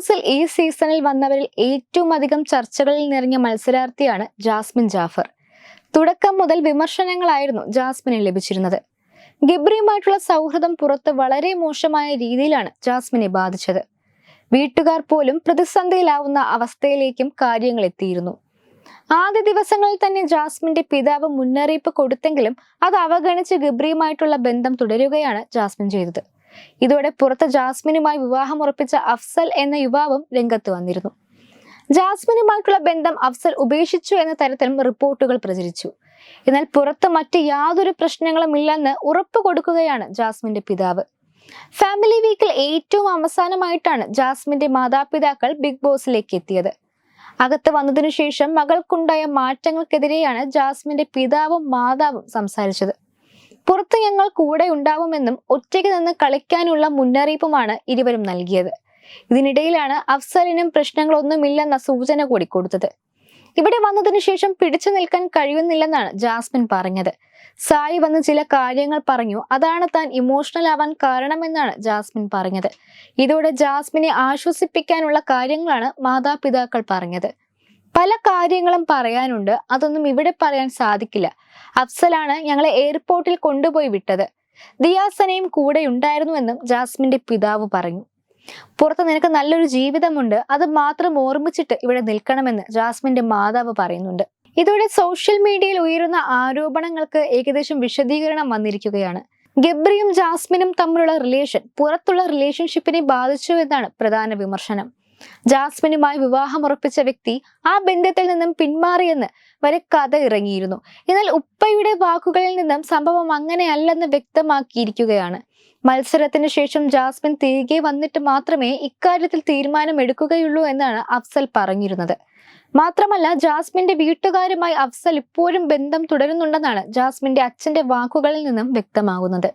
ബോസിൽ ഈ സീസണിൽ വന്നവരിൽ ഏറ്റവും അധികം ചർച്ചകളിൽ നിറഞ്ഞ മത്സരാർത്ഥിയാണ് ജാസ്മിൻ ജാഫർ. തുടക്കം മുതൽ വിമർശനങ്ങളായിരുന്നു ജാസ്മിന് ലഭിച്ചിരുന്നത്. ഗിബ്രിയുമായിട്ടുള്ള സൗഹൃദം പുറത്ത് വളരെ മോശമായ രീതിയിലാണ് ജാസ്മിനെ ബാധിച്ചത്. വീട്ടുകാർ പോലും പ്രതിസന്ധിയിലാവുന്ന അവസ്ഥയിലേക്കും കാര്യങ്ങൾ എത്തിയിരുന്നു. ആദ്യ ദിവസങ്ങളിൽ തന്നെ ജാസ്മിന്റെ പിതാവ് മുന്നറിയിപ്പ് കൊടുത്തെങ്കിലും അത് അവഗണിച്ച് ഗിബ്രിയുമായിട്ടുള്ള ബന്ധം തുടരുകയാണ് ജാസ്മിൻ ചെയ്തത്. ഇതോടെ പുറത്ത് ജാസ്മിനുമായി വിവാഹം ഉറപ്പിച്ച അഫ്സൽ എന്ന യുവാവും രംഗത്ത് വന്നിരുന്നു. ജാസ്മിനുമായിട്ടുള്ള ബന്ധം അഫ്സൽ ഉപേക്ഷിച്ചു എന്ന തരത്തിലും റിപ്പോർട്ടുകൾ പ്രചരിച്ചു. എന്നാൽ പുറത്ത് മറ്റ് യാതൊരു പ്രശ്നങ്ങളും ഇല്ലെന്ന് ഉറപ്പ് കൊടുക്കുകയാണ് ജാസ്മിന്റെ പിതാവ്. ഫാമിലി വീക്കിൽ ഏറ്റവും അവസാനമായിട്ടാണ് ജാസ്മിന്റെ മാതാപിതാക്കൾ ബിഗ് ബോസിലേക്ക് എത്തിയത്. അകത്ത് വന്നതിനു ശേഷം മകൾക്കുണ്ടായ മാറ്റങ്ങൾക്കെതിരെയാണ് ജാസ്മിന്റെ പിതാവും മാതാവും സംസാരിച്ചത്. പുറത്ത് ഞങ്ങൾ കൂടെ ഉണ്ടാവുമെന്നും ഒറ്റയ്ക്ക് നിന്ന് കളിക്കാനുള്ള മുന്നറിയിപ്പുമാണ് ഇരുവരും നൽകിയത്. ഇതിനിടയിലാണ് അഫ്സലിനും പ്രശ്നങ്ങളൊന്നുമില്ലെന്ന സൂചന കൂടി കൊടുത്തത്. ഇവിടെ വന്നതിന് ശേഷം പിടിച്ചു നിൽക്കാൻ കഴിയുന്നില്ലെന്നാണ് ജാസ്മിൻ പറഞ്ഞത്. സായി വന്ന് ചില കാര്യങ്ങൾ പറഞ്ഞു. അതാണ് താൻ ഇമോഷണൽ ആവാൻ കാരണമെന്നാണ് ജാസ്മിൻ പറഞ്ഞത്. ഇതോടെ ജാസ്മിനെ ആശ്വസിപ്പിക്കാനുള്ള കാര്യങ്ങളാണ് മാതാപിതാക്കൾ പറഞ്ഞത്. പല കാര്യങ്ങളും പറയാനുണ്ട്. അതൊന്നും ഇവിടെ പറയാൻ സാധിക്കില്ല. അഫ്സലാണ് ഞങ്ങളെ എയർപോർട്ടിൽ കൊണ്ടുപോയി വിട്ടത്. ദിയാസനയും കൂടെ ഉണ്ടായിരുന്നുവെന്നും ജാസ്മിന്റെ പിതാവ് പറഞ്ഞു. പുറത്ത് നിനക്ക് നല്ലൊരു ജീവിതമുണ്ട്. അത് മാത്രം ഓർമ്മിച്ചിട്ട് ഇവിടെ നിൽക്കണമെന്ന് ജാസ്മിന്റെ മാതാവ് പറയുന്നുണ്ട്. ഇതോടെ സോഷ്യൽ മീഡിയയിൽ ഉയരുന്ന ആരോപണങ്ങൾക്ക് ഏകദേശം വിശദീകരണം വന്നിരിക്കുകയാണ്. ഗബ്രിയും ജാസ്മിനും തമ്മിലുള്ള റിലേഷൻ പുറത്തുള്ള റിലേഷൻഷിപ്പിനെ ബാധിച്ചു എന്നാണ് പ്രധാന വിമർശനം. ജാസ്മിനുമായി വിവാഹം ഉറപ്പിച്ച വ്യക്തി ആ ബന്ധത്തിൽ നിന്നും പിന്മാറിയെന്ന് വരെ കഥ ഇറങ്ങിയിരുന്നു. എന്നാൽ ഉപ്പയുടെ വാക്കുകളിൽ നിന്നും സംഭവം അങ്ങനെയല്ലെന്ന് വ്യക്തമാക്കിയിരിക്കുകയാണ്. മത്സരത്തിന് ശേഷം ജാസ്മിൻ തിരികെ വന്നിട്ട് മാത്രമേ ഇക്കാര്യത്തിൽ തീരുമാനം എടുക്കുകയുള്ളൂ എന്നാണ് അഫ്സൽ പറഞ്ഞിരുന്നത്. മാത്രമല്ല ജാസ്മിന്റെ വീട്ടുകാരുമായി അഫ്സൽ ഇപ്പോഴും ബന്ധം തുടരുന്നുണ്ടെന്നാണ് ജാസ്മിന്റെ അച്ഛന്റെ വാക്കുകളിൽ നിന്നും വ്യക്തമാകുന്നത്.